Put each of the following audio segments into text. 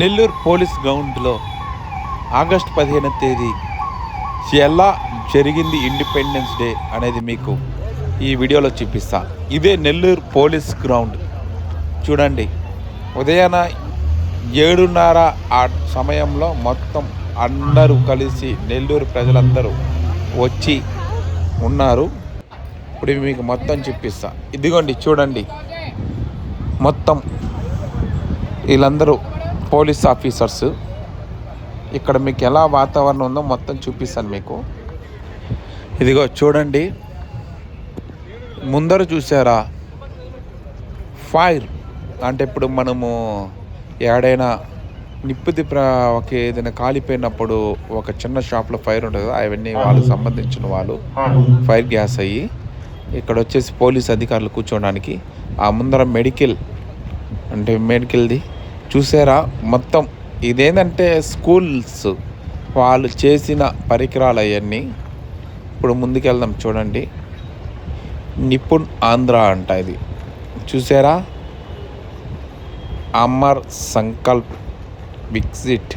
Nellore police గ్రౌండ్లో August పదిహేను తేదీ ఎలా జరిగింది ఇండిపెండెన్స్ డే అనేది మీకు ఈ వీడియోలో చూపిస్తా. ఇదే నెల్లూరు పోలీస్ గ్రౌండ్. చూడండి ఉదయాన ఏడున్నర ఆ సమయంలో మొత్తం అందరూ కలిసి నెల్లూరు ప్రజలందరూ వచ్చి ఉన్నారు. ఇప్పుడు మీకు మొత్తం చూపిస్తా. ఇదిగోండి చూడండి. మొత్తం వీళ్ళందరూ పోలీస్ ఆఫీసర్స్ ఇక్కడ మీకు ఎలా వాతావరణం ఉందో మొత్తం చూపిస్తాను మీకు. ఇదిగో చూడండి. ముందర చూసారా? ఫైర్. అంటే ఇప్పుడు మనము ఏడైనా నిప్పుది ప్ర ఒక ఏదైనా కాలిపోయినప్పుడు ఒక చిన్న షాప్లో ఫైర్ ఉంటుంది అవన్నీ వాళ్ళకి సంబంధించిన వాళ్ళు ఫైర్ గ్యాస్ అయ్యి ఇక్కడ వచ్చేసి పోలీస్ అధికారులు కూర్చోడానికి ఆ ముందర మెడికల్ అంటే మెడికల్ది చూసారా? మొత్తం ఇదేంటంటే స్కూల్స్ వాళ్ళు చేసిన పరికరాలు అవన్నీ ఇప్పుడు ముందుకెళ్దాం చూడండి. నిపుణ్ ఆంధ్ర అంట ఇది. చూసారా? అమర్ సంకల్ప్ విక్సిట్.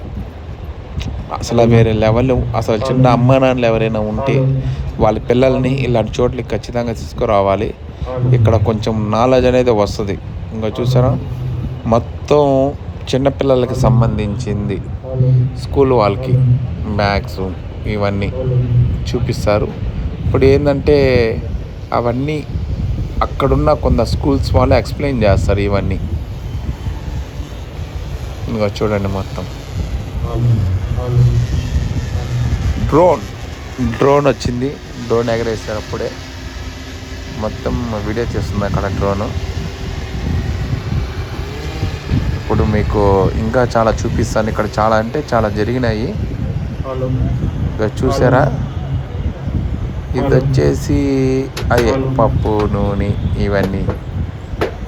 అసలు వేరే లెవెల్ అసలు చిన్న అమ్మ నాన్నలు ఎవరైనా ఉంటే వాళ్ళ పిల్లల్ని ఇలాంటి చోట్లకి ఖచ్చితంగా తీసుకురావాలి. ఇక్కడ కొంచెం నాలెడ్జ్ అనేది వస్తుంది. ఇంకా చూసారా? మొత్తం చిన్నపిల్లలకి సంబంధించింది స్కూల్ వాళ్ళకి బ్యాగ్స్ ఇవన్నీ చూపిస్తారు. ఇప్పుడు ఏంటంటే అవన్నీ అక్కడున్న కొంత స్కూల్స్ వాళ్ళు ఎక్స్ప్లెయిన్ చేస్తారు ఇవన్నీ. ఇంకా చూడండి మొత్తం. డ్రోన్ డ్రోన్ వచ్చింది. డ్రోన్ ఎగరేసారు అప్పుడే. మొత్తం వీడియో చేస్తుంది అక్కడ డ్రోన్. ఇప్పుడు మీకు ఇంకా చాలా చూపిస్తాను. ఇక్కడ చాలా అంటే చాలా జరిగినాయి. ఇక చూసారా? ఇది వచ్చేసి అయ్యే పప్పు నూనె ఇవన్నీ.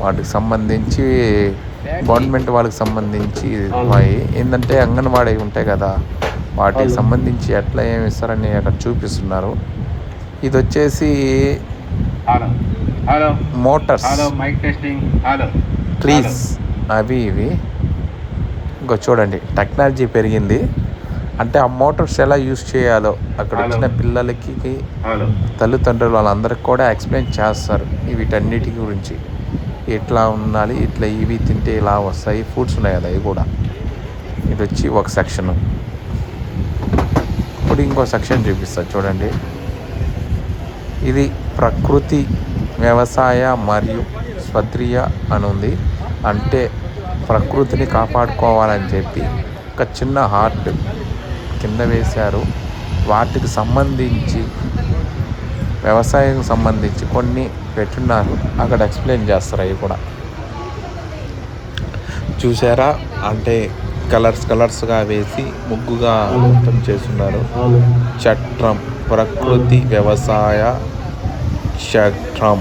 వాటికి సంబంధించి గవర్నమెంట్ వాళ్ళకి సంబంధించి అవి ఏంటంటే అంగన్వాడీ ఉంటాయి కదా. వాటికి సంబంధించి ఎట్లా ఏమి ఇస్తారని అక్కడ చూపిస్తున్నారు. ఇది వచ్చేసి మోటార్స్. ట్రీస్. అవి ఇవి. ఇంకో చూడండి టెక్నాలజీ పెరిగింది. అంటే ఆ మోటార్స్ ఎలా యూస్ చేయాలో అక్కడ వచ్చిన పిల్లలకి తల్లిదండ్రులు వాళ్ళందరికీ కూడా ఎక్స్ప్లెయిన్ చేస్తారు. వీటన్నిటి గురించి ఎట్లా ఉండాలి ఇట్లా ఇవి తింటే ఇలా వస్తాయి ఫుడ్స్ ఉన్నాయి కదా ఇవి కూడా. ఇది వచ్చి ఒక సెక్షన్ ఇప్పుడు ఇంకో సెక్షన్ చూపిస్తా చూడండి. ఇది ప్రకృతి వ్యవసాయ మరియు స్వద్రియ అని ఉంది. అంటే ప్రకృతిని కాపాడుకోవాలని చెప్పి ఒక చిన్న హార్ట్ కింద వేశారు. వాటికి సంబంధించి వ్యవసాయం సంబంధించి కొన్ని పెట్టున్నారు. అక్కడ ఎక్స్ప్లెయిన్ చేస్తారు అవి కూడా. చూసారా అంటే కలర్స్ కలర్స్గా వేసి ముగ్గుగా మొత్తం చేస్తున్నారు. చట్రం ప్రకృతి వ్యవసాయ చట్రం.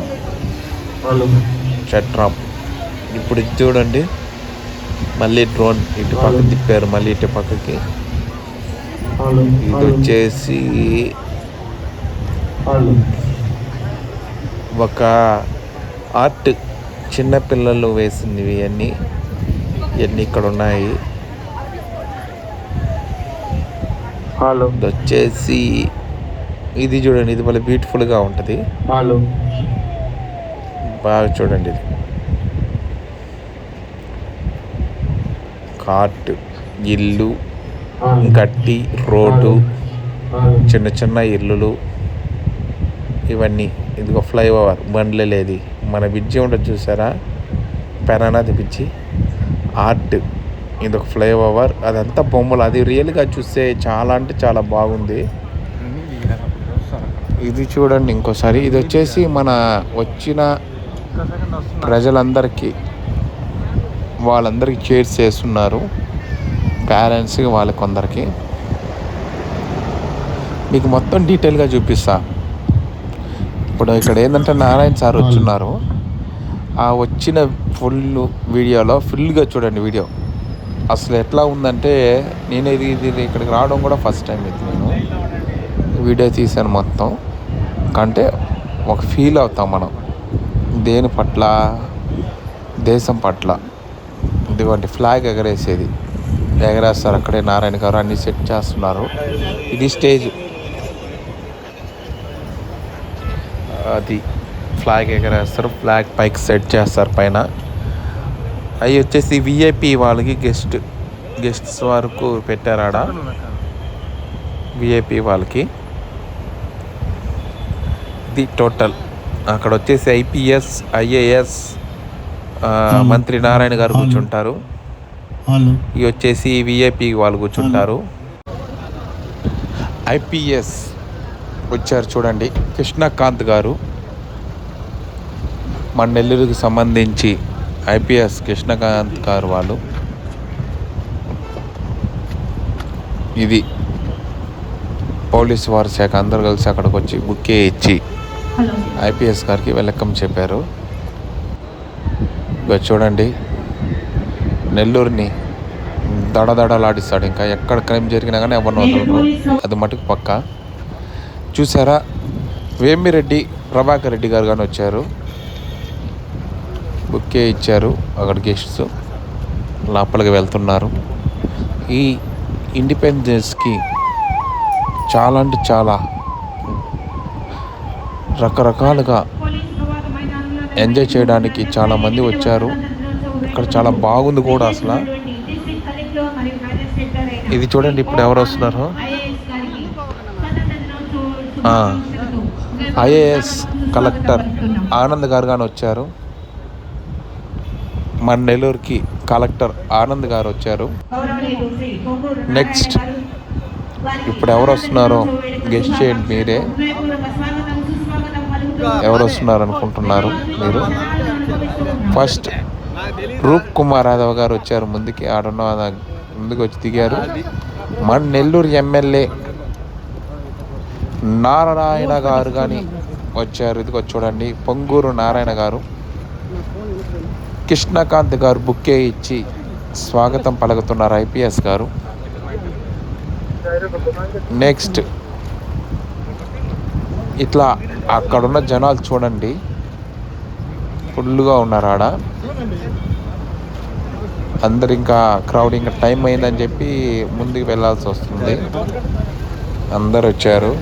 చట్రం. ఇప్పుడు ఇది చూడండి. మళ్ళీ డ్రోన్ ఇటు పక్క తిప్పారు. మళ్ళీ ఇటు పక్కకి. ఇది వచ్చేసి ఒక ఆర్ట్ చిన్నపిల్లలు వేసింది ఇవన్నీ ఇవన్నీ ఇక్కడ ఉన్నాయి. వచ్చేసి ఇది చూడండి. ఇది మళ్ళీ బ్యూటిఫుల్గా ఉంటుంది. బాగా చూడండి ఇది. కార్ట్ ఇల్లు గట్టి రోడ్డు చిన్న చిన్న ఇల్లులు ఇవన్నీ. ఇదిగో ఫ్లైఓవర్ బండ్లే లేది మన బ్రిడ్జి ఉంటుంది చూసారా? పెనానాది బ్రిడ్జి. ఆర్ట్ ఇది ఒక ఫ్లైఓవర్. అదంతా బొమ్మలు. అది రియల్గా చూస్తే చాలా అంటే చాలా బాగుంది. ఇది చూడండి ఇంకోసారి. ఇది వచ్చేసి మన వచ్చిన ప్రజలందరికీ. వాళ్ళందరికీ చైర్స్ చేస్తున్నారు. పేరెంట్స్కి వాళ్ళ కొందరికి మీకు మొత్తం డీటెయిల్గా చూపిస్తా. ఇప్పుడు ఇక్కడ ఏంటంటే నారాయణ సార్ వచ్చున్నారు. ఆ వచ్చిన ఫుల్ వీడియోలో ఫుల్గా చూడండి వీడియో. అసలు ఎట్లా ఉందంటే నేను ఇది ఇది ఇక్కడికి రావడం కూడా ఫస్ట్ టైం ఇది నేను. వీడియో తీశాను మొత్తం. అంటే ఒక ఫీల్ అవుతాం మనం. దేని పట్ల? దేశం పట్ల. ఇదిగోండి ఫ్లాగ్ ఎగరేసేది. ఎగరేస్తారు అక్కడే నారాయణ గారు అన్ని సెట్ చేస్తున్నారు. ఇది స్టేజ్ అది ఫ్లాగ్ ఎగరేస్తారు ఫ్లాగ్ పైకి సెట్ చేస్తారు పైన. అవి వచ్చేసి విఐపి వాళ్ళకి గెస్ట్ గెస్ట్స్ వరకు పెట్టారు ఆడ. విఐపి వాళ్ళకి. ఇది టోటల్ అక్కడ వచ్చేసి ఐపీఎస్ ఐఏఎస్ మంత్రి నారాయణ గారు కూర్చుంటారు. హలో. ఇవి వచ్చేసి విఐపి వాళ్ళు కూర్చుంటారు. ఐపీఎస్ వచ్చారు చూడండి. కృష్ణకాంత్ గారు మన నెల్లూరుకి సంబంధించి ఐపీఎస్ కృష్ణకాంత్ గారు వాళ్ళు. ఇది పోలీస్ వారి శాఖ అందరు కలిసి అక్కడికి వచ్చి బుక్కే ఇచ్చి ఐపీఎస్ గారికి వెల్కమ్ చెప్పారు. ఇక చూడండి. నెల్లూరుని దడదడలాడిస్తాడు. ఇంకా ఎక్కడ క్రైమ్ జరిగినా కానీ ఎవరిని వదలరు. అది మటుకు పక్క. చూసారా? వేమిరెడ్డి ప్రభాకర్ రెడ్డి గారు కానీ వచ్చారు. బుక్కే ఇచ్చారు. అక్కడ గెస్ట్స్ లోపలికి వెళ్తున్నారు. ఈ ఇండిపెండెన్స్కి చాలా అంటే చాలా రకరకాలుగా ఎంజాయ్ చేయడానికి చాలామంది వచ్చారు. ఇక్కడ చాలా బాగుంది కూడా అసలు. ఇది చూడండి ఇప్పుడు ఎవరు వస్తున్నారు? ఐఏఎస్ కలెక్టర్ ఆనంద్ గారు కానీ వచ్చారు. మన నెల్లూరుకి కలెక్టర్ ఆనంద్ గారు వచ్చారు. నెక్స్ట్ ఇప్పుడు ఎవరు వస్తున్నారో గెస్ట్ చేయండి మీరే. ఎవరు వస్తున్నారు అనుకుంటున్నారు మీరు? ఫస్ట్ రూప్ కుమార్ యాదవ్ గారు వచ్చారు ముందుకి ఆడున్న ముందుకు వచ్చి దిగారు. మన నెల్లూరు ఎమ్మెల్యే నారాయణ గారు కానీ వచ్చారు. ఇదిగో చూడండి పొంగూరు నారాయణ గారు. కృష్ణకాంత్ గారు బుక్కే ఇచ్చి స్వాగతం పలుకుతున్నారు ఐపీఎస్ గారు. నెక్స్ట్ ఇట్లా అక్కడున్న జనాలు చూడండి. ఫుల్గా ఉన్నారు ఆడ. అందరు ఇంకా క్రౌడ్ ఇంకా టైం అయిందని చెప్పి ముందుకు వెళ్ళాల్సి వస్తుంది. అందరు వచ్చారు.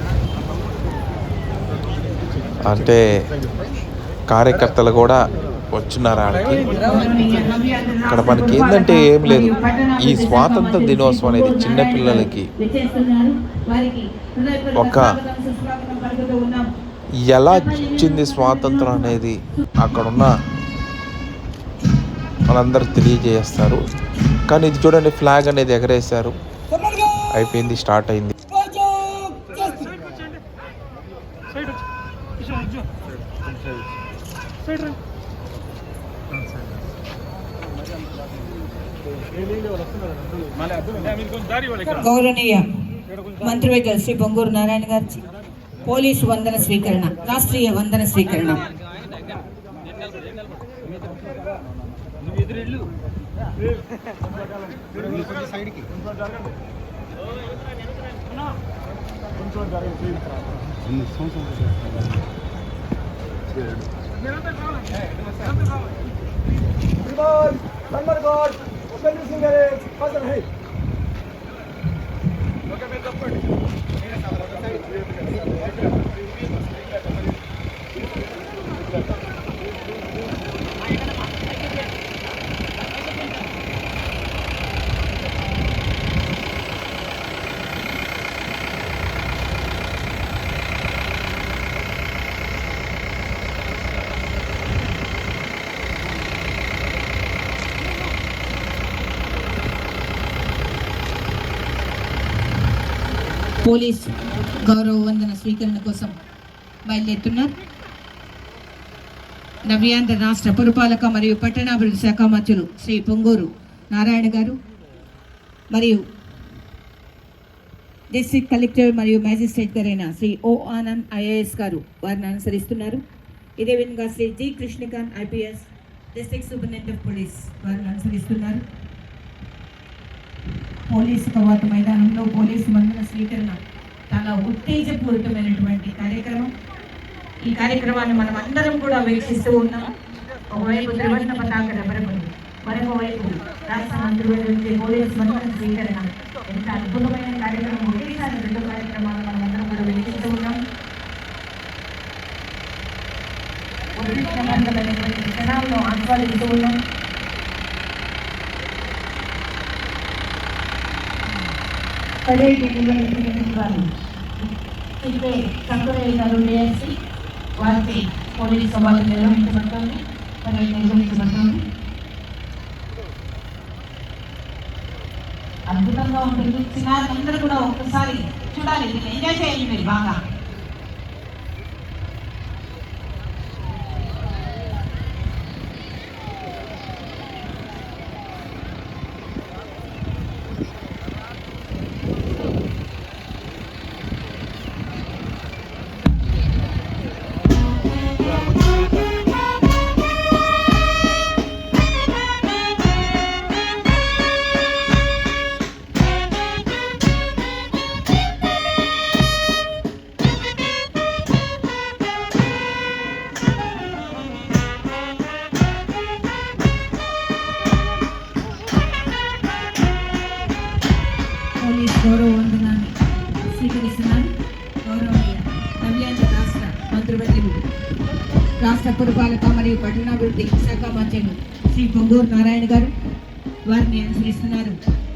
అంటే కార్యకర్తలు కూడా వచ్చినారు ఆడికి. ఇక్కడ మనకి ఏంటంటే ఏం లేదు. ఈ స్వాతంత్ర దినోత్సవం అనేది చిన్నపిల్లలకి ఒక ఎలా ఇచ్చింది స్వాతంత్రం అనేది అక్కడున్న వాళ్ళందరూ తెలియజేస్తారు. కానీ ఇది చూడండి ఫ్లాగ్ అనేది ఎగరేశారు. అయిపోయింది స్టార్ట్ అయింది. గౌరవనీయ మంత్రివర్గ శ్రీ పొంగూరు నారాయణ గారి పోలీసు వందన స్వీకరణ రాష్ట్రీయ వందన స్వీకరణ పోలీస్ గౌరవ వందన స్వీకరణ కోసం బయలుదేరుతున్నారు. నవ్యాంధ్ర రాష్ట్ర పురపాలక మరియు పట్టణాభివృద్ధి శాఖ మంత్రులు శ్రీ పొంగూరు నారాయణ గారు మరియు డిస్ట్రిక్ట్ కలెక్టర్ మరియు మ్యాజిస్ట్రేట్ గారైన శ్రీ ఓ ఆనంద్ ఐఏఎస్ గారు వారిని అనుసరిస్తున్నారు. ఇదే విధంగా Shri G Krishnakanth IPS district superintendent of police వారిని అనుసరిస్తున్నారు. పోలీసు కవాత మైదానంలో పోలీసు మందుల స్వీకరణ చాలా ఉత్తేజపూరితమైనటువంటి కార్యక్రమం. ఈ కార్యక్రమాన్ని మనం అందరం కూడా వీక్షిస్తూ ఉన్నాం. ఒకవైపు త్రివర్ణ పతాక రెపరెపలు మరొక వైపు రాష్ట్ర మంత్రుల నుంచి పోలీస్ మందుల స్వీకరణ. ఎంత అద్భుతమైన కార్యక్రమం ఒకేసారి రెండు కార్యక్రమాలు మనమందరం కూడా వీక్షిస్తూ ఉన్నాం. ఉద్రిక్తమైనటువంటి క్షణాలను ఆస్వాదిస్తూ ఉన్నాం. పదే నిర్వహించారు ఇదే కంపెనీ గారు వేసి వారికి పోలీస్ సవాళ్ళు నిర్వహించబడుతుంది మరి నిర్వహించబడుతుంది. అద్భుతంగా ఉంటుంది. చిన్నారులందరూ కూడా ఒక్కసారి చూడాలి ఎంజాయ్ చేయండి మీరు బాగా. గౌరవ వందనాన్ని స్వీకరిస్తున్నాను. గౌరవనీయ తమిళనాడు రాష్ట్ర మంత్రివర్యులు రాష్ట్ర పురపాలక మరియు పట్టణాభివృద్ధి శాఖ మంత్రులు శ్రీ పొంగూరు నారాయణ గారు వారిని అనుసరిస్తున్నారు.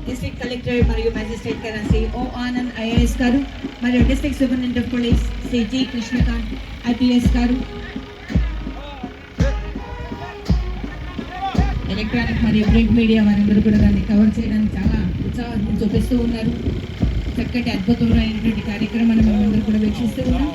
డిస్ట్రిక్ట్ కలెక్టర్ మరియు మ్యాజిస్ట్రేట్ గారు శ్రీ ఓ ఆనంద్ ఐఏఎస్ గారు మరియు district superintendent of police Shri G Krishnakanth IPS garu. Electronic మరియు ప్రింట్ మీడియా వారందరూ కూడా దాన్ని కవర్ చేయడానికి చాలా ఉత్సాహం చూపిస్తూ ఉన్నారు. చక్కటి అద్భుతమైనటువంటి కార్యక్రమాన్ని మనందరూ కూడా వీక్షిస్తూ ఉన్నాం.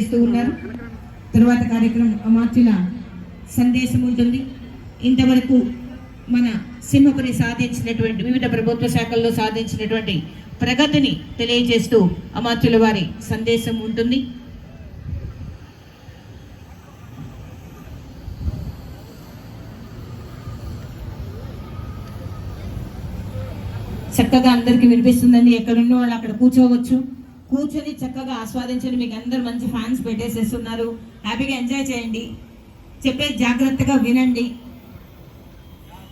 చేస్తూ ఉన్నారు. తర్వాత కార్యక్రమం అమాత్యుల సందేశం ఉంటుంది. ఇంతవరకు మన సింహపురి సాధించినటువంటి వివిధ ప్రభుత్వ శాఖల్లో సాధించినటువంటి ప్రగతిని తెలియజేస్తూ అమాత్యుల వారి సందేశం ఉంటుంది. చక్కగా అందరికీ వినిపిస్తుందండి. ఎక్కడున్న వాళ్ళు అక్కడ కూర్చోవచ్చు. కూర్చొని చక్కగా ఆస్వాదించండి. మీకు అందరు మంచి ఫ్యాన్స్ పెట్టేసేస్తున్నారు. హ్యాపీగా ఎంజాయ్ చేయండి. చెప్పే జాగ్రత్తగా వినండి.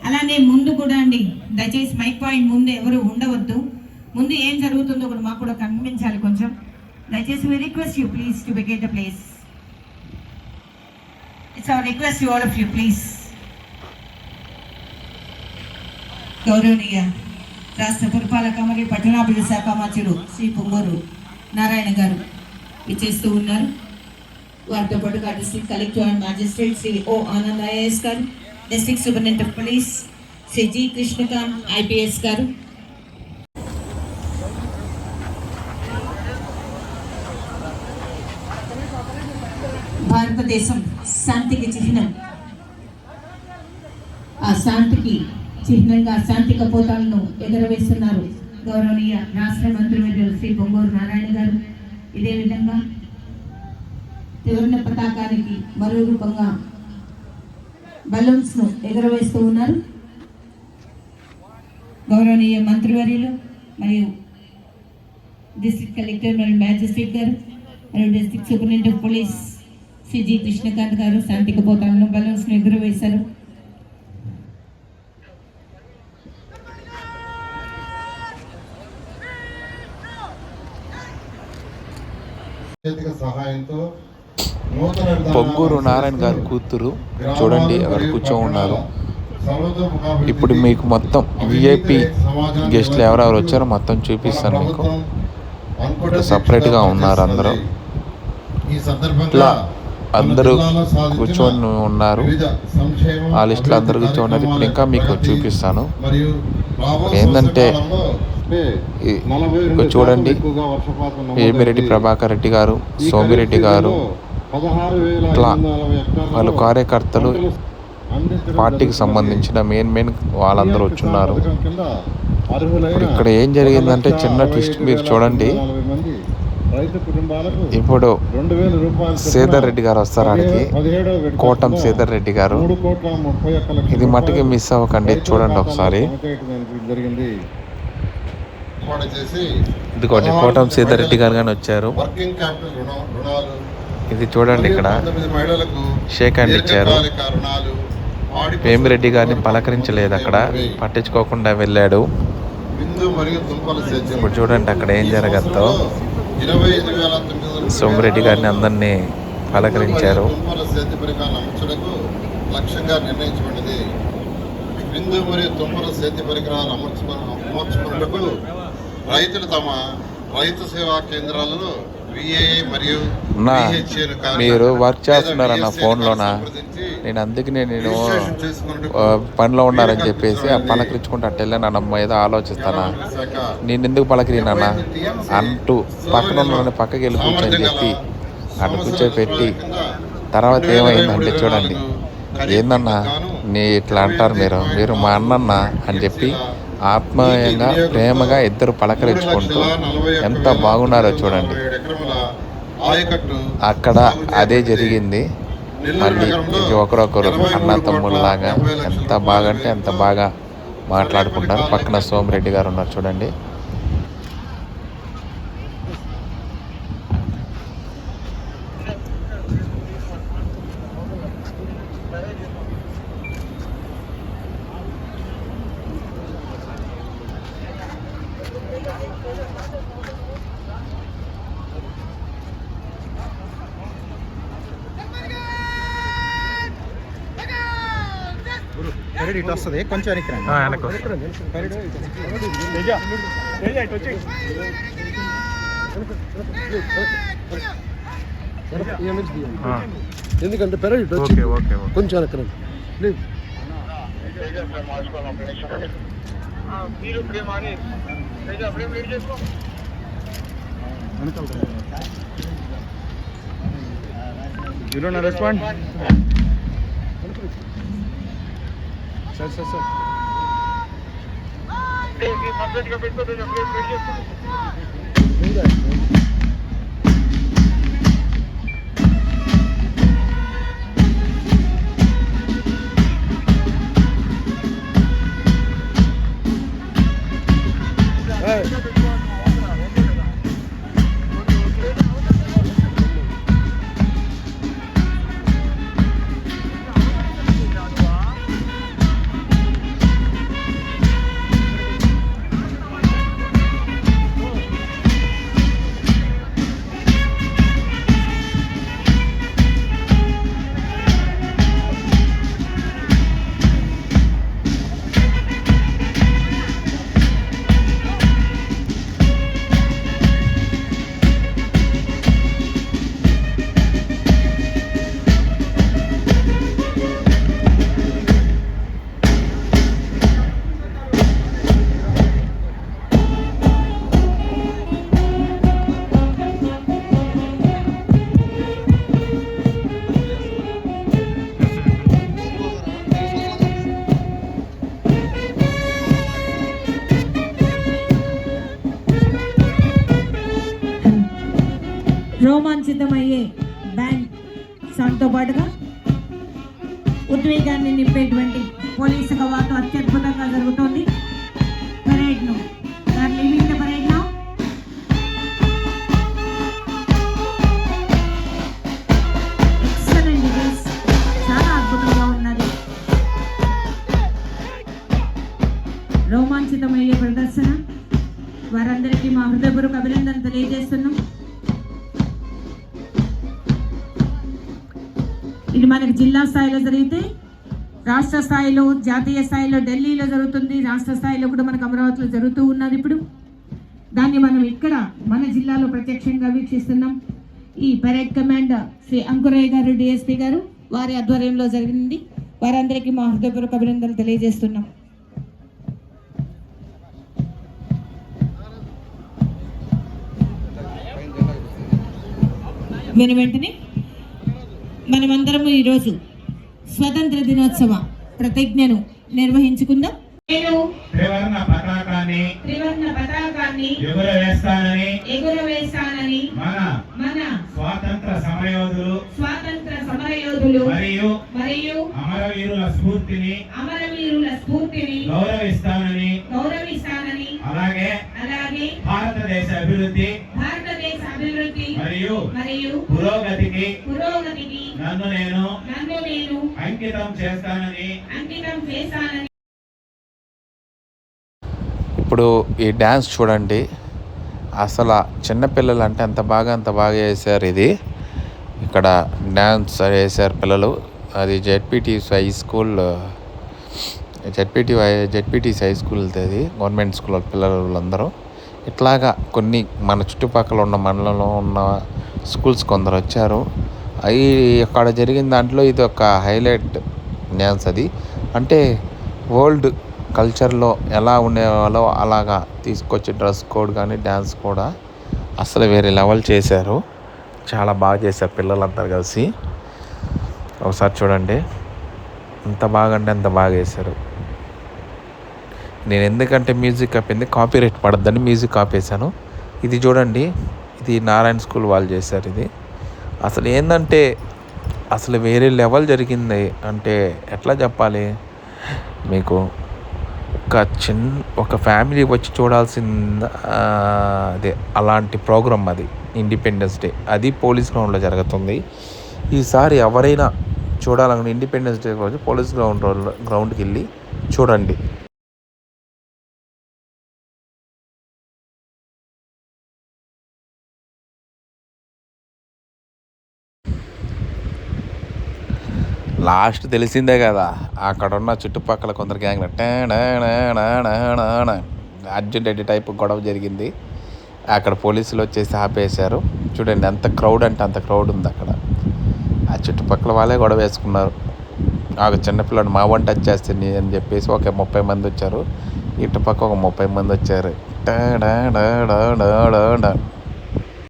అలానే ముందు కూడా అండి దయచేసి మైక్ పాయింట్ ముందు ఎవరు ఉండవద్దు. ముందు ఏం జరుగుతుందో కూడా మాకు కూడా కనిపించాలి కొంచెం. దయచేసి we request you please to vacate the place it's our request you all of you please గౌరవనీయ రాష్ట్ర పురపాలక మరియు పట్టణాభివృద్ధి శాఖ మంత్రులు శ్రీ పొంగూరు. నారాయణ గారు ఇచ్చేస్తూ ఉన్నారు. వారితో పాటుగా district collector and magistrate Shri O Anand IAS garu district superintendent of police Shri G Krishnakanth IPS garu. భారతదేశం శాంతికి చిహ్నం. ఆ శాంతికి చిహ్నంగా శాంతి కపోతాలను ఎగరవేస్తున్నారు గౌరవనీయ రాష్ట్ర మంత్రివర్యులు శ్రీ బొంగూరు నారాయణ గారు ఇదే విధంగా త్రివర్ణ పతాకానికి మరో రూపంగా బలూన్స్ను ఎగరవేస్తూ ఉన్నారు. గౌరవనీయ మంత్రివర్యులు మరియు డిస్ట్రిక్ట్ కలెక్టర్ మరియు మ్యాజిస్ట్రేట్ గారు మరియు district superintendent police Shri G Krishnakanth garu శాంతి కపోతాలను బలూన్స్ను ఎగురవేశారు. సహాయంతో పొంగూరు నారాయణ గారి కూతురు చూడండి అక్కడ కూర్చో ఉన్నారు. ఇప్పుడు మీకు మొత్తం విఐపి గెస్ట్లు ఎవరెవరు వచ్చారో మొత్తం చూపిస్తాను మీకు. సపరేట్గా ఉన్నారు అందరూ. ఇట్లా అందరూ కూర్చొని ఉన్నారు. ఆ లిస్టులో అందరూ అభివృద్ధి కూర్చోన్నారు ఇప్పుడు ఇంకా మీకు చూపిస్తాను. మరియు చూడండి నమోదైంది. ప్రభాకర్ రెడ్డి గారు సోమిరెడ్డి గారు ఇట్లా వాళ్ళు కార్యకర్తలు పార్టీకి. సంబంధించిన మెయిన్ మెయిన్ వాళ్ళందరూ వచ్చున్నారు ఇక్కడ ఏం జరిగిందంటే చిన్న ట్విస్ట్ మీరు చూడండి. ఇప్పుడు శ్రీధర్ రెడ్డి గారు వస్తారు ఆడికి పదిహే- పదిహేడవ విడత కోటం శ్రీధర్ రెడ్డి గారు ఇది మట్టుకి రూపాయలు మిస్ అవ్వకండి చూడండి ఒకసారి జమ చేయడం జరిగింది ఏర్పాటు చేసి ఇదిగోండి కోటం శ్రీధర్ రెడ్డి గారు కానీ వచ్చారు. ఇది చూడండి ఇక్కడ. షేక్ హ్యాండ్ ఇచ్చారు. వేమిరెడ్డి గారిని పలకరించలేదు అక్కడ. పట్టించుకోకుండా వెళ్ళాడు. ఇప్పుడు చూడండి అక్కడ ఏం జరగద్దో సోమిరెడ్డి గారిని అందరినీ పలకరించారు. లక్ష్యంగా నిర్ణయించబడింది. బిందు మరియు సేద్య పరికరాలు అమర్చుకు అమర్చుకున్నటకు రైతులు తమ రైతు సేవా కేంద్రాలలో విఏఏ మరియు నా, VHA ను కానీ మీరు వర్క్ లేదా చేస్తున్నారన్న VSA ను ఫోన్లోనా? నేను అందుకనే నేను పనిలో ఉన్నారని చెప్పేసి పలకరించుకుంటూ అట్ట వెళ్ళాను అమ్మ ఏదో ఆలోచిస్తానా? నేను ఎందుకు పలకరినానా అంటూ పక్కన ఉన్న పక్కకి వెళ్ళి కూర్చొని చెప్పి అటు కూర్చోపెట్టి తర్వాత ఏమైందంటే చూడండి. ఏందన్నా? నీ ఇట్లా అంటారు మీరు. మీరు మా అన్నన్న అని చెప్పి ఆత్మీయంగా ప్రేమగా ఇద్దరు పలకరించుకుంటూ ఎంత బాగున్నారో చూడండి. అక్కడ అదే జరిగింది. మళ్ళీ ఇది ఒకరొకరు అన్న తమ్ముళ్ళలాగా ఎంత బాగా అంటే అంత బాగా మాట్లాడుకుంటారు. పక్కన సోమిరెడ్డి గారు ఉన్నారు చూడండి. ఇటు వస్తుంది కొంచెం వెనక్కి రండి ఎందుకంటే పెరగ ఇటు వచ్చి కొంచెం వెనకరండి please you don't respond sir sir sir రోమాంచితమయ్యే band సాంగ్తో పాటుగా ఉద్వేగాన్ని నింపేటువంటి పోలీసు హవాతో అత్యద్భుతంగా జరుగుతోంది. పరేడ్ను స్థాయిలో జరిగితే రాష్ట్ర స్థాయిలో జాతీయ స్థాయిలో ఢిల్లీలో జరుగుతుంది. రాష్ట్ర స్థాయిలో కూడా మనకు అమరావతిలో జరుగుతూ ఉన్నది ఇప్పుడు. దాన్ని మనం ఇక్కడ మన జిల్లాలో ప్రత్యక్షంగా వీక్షిస్తున్నాం. ఈ పరేడ్ కమాండ్ శ్రీ అంకురయ్య గారు డిఎస్పీ గారు వారి ఆధ్వర్యంలో జరిగింది. వారందరికీ మా హృదయపూర్వక అభినందనలు తెలియజేస్తున్నాం. వెను వెంటనే. మనమందరము ఈరోజు స్వతంత్ర దినోత్సవ ప్రతిజ్ఞను నిర్వహించుకుందాం. నేను త్రివర్ణ పతాకాన్ని త్రివర్ణ పతాకాన్ని ఎగురవేస్తానని ఎగురవేస్తానని మన మన స్వాతంత్ర సమరయోధులు స్వాతంత్ర సమరయోధులు మరియు మరియు అమరవీరుల స్ఫూర్తిని అమరవీరుల స్ఫూర్తిని గౌరవిస్తానని గౌరవిస్తానని అలాగే అలాగే భారతదేశ అభివృద్ధి మరియు మరియు పురోగతికి పురోగతికి నన్ను నేను నన్ను నేను అంకితం చేస్తానని అంకితం చేస్తానని ఇప్పుడు ఈ డ్యాన్స్ చూడండి. అసలు చిన్నపిల్లలు అంటే అంత బాగా అంత బాగా వేశారు ఇది. ఇక్కడ డ్యాన్స్ వేశారు పిల్లలు. అది ZPT high school ZPT ZPT high school అది గవర్నమెంట్ స్కూల్ పిల్లలందరూ ఇట్లాగా కొన్ని మన చుట్టుపక్కల ఉన్న మండలంలో ఉన్న స్కూల్స్ కొందరు వచ్చారు. అవి అక్కడ జరిగిన దాంట్లో ఇది ఒక హైలైట్ డ్యాన్స్ అది. అంటే వరల్డ్ కల్చర్లో ఎలా ఉండేవాళ్ళో అలాగా తీసుకొచ్చి డ్రెస్ కోడ్ కానీ డ్యాన్స్ కూడా అసలు వేరే లెవెల్ చేశారు. చాలా బాగా చేశారు పిల్లలందరూ కలిసి. ఒకసారి చూడండి. ఎంత బాగా అంటే అంత బాగా చేశారు. నేను ఎందుకంటే మ్యూజిక్ ఆపింది కాపీ రైట్ పడద్దని మ్యూజిక్ ఆపేశాను. ఇది చూడండి ఇది నారాయణ స్కూల్ వాళ్ళు చేశారు ఇది. అసలు ఏంటంటే అసలు వేరే లెవెల్ జరిగింది అంటే ఎట్లా చెప్పాలి? మీకు ఒక చిన్న ఒక ఫ్యామిలీ వచ్చి చూడాల్సిన అదే అలాంటి ప్రోగ్రామ్ అది ఇండిపెండెన్స్ డే అది పోలీస్ గ్రౌండ్లో జరుగుతుంది. ఈసారి ఎవరైనా చూడాలని ఇండిపెండెన్స్ డే రోజు పోలీస్ గ్రౌండ్ గ్రౌండ్కి వెళ్ళి చూడండి. లాస్ట్ తెలిసిందే కదా అక్కడ ఉన్న చుట్టుపక్కల కొందరు గ్యాంగ్ అర్జెంట్ ఎడ్డి టైప్ గొడవ జరిగింది. అక్కడ పోలీసులు వచ్చేసి ఆపేశారు. చూడండి ఎంత క్రౌడ్ అంటే అంత క్రౌడ్ ఉంది అక్కడ. ఆ చుట్టుపక్కల వాళ్ళే గొడవ వేసుకున్నారు. ఒక చిన్నపిల్లడు మా వంట వచ్చేస్తుంది అని చెప్పేసి ఒక ముప్పై మంది వచ్చారు. ఇటు పక్క ఒక ముప్పై మంది వచ్చారు. డా.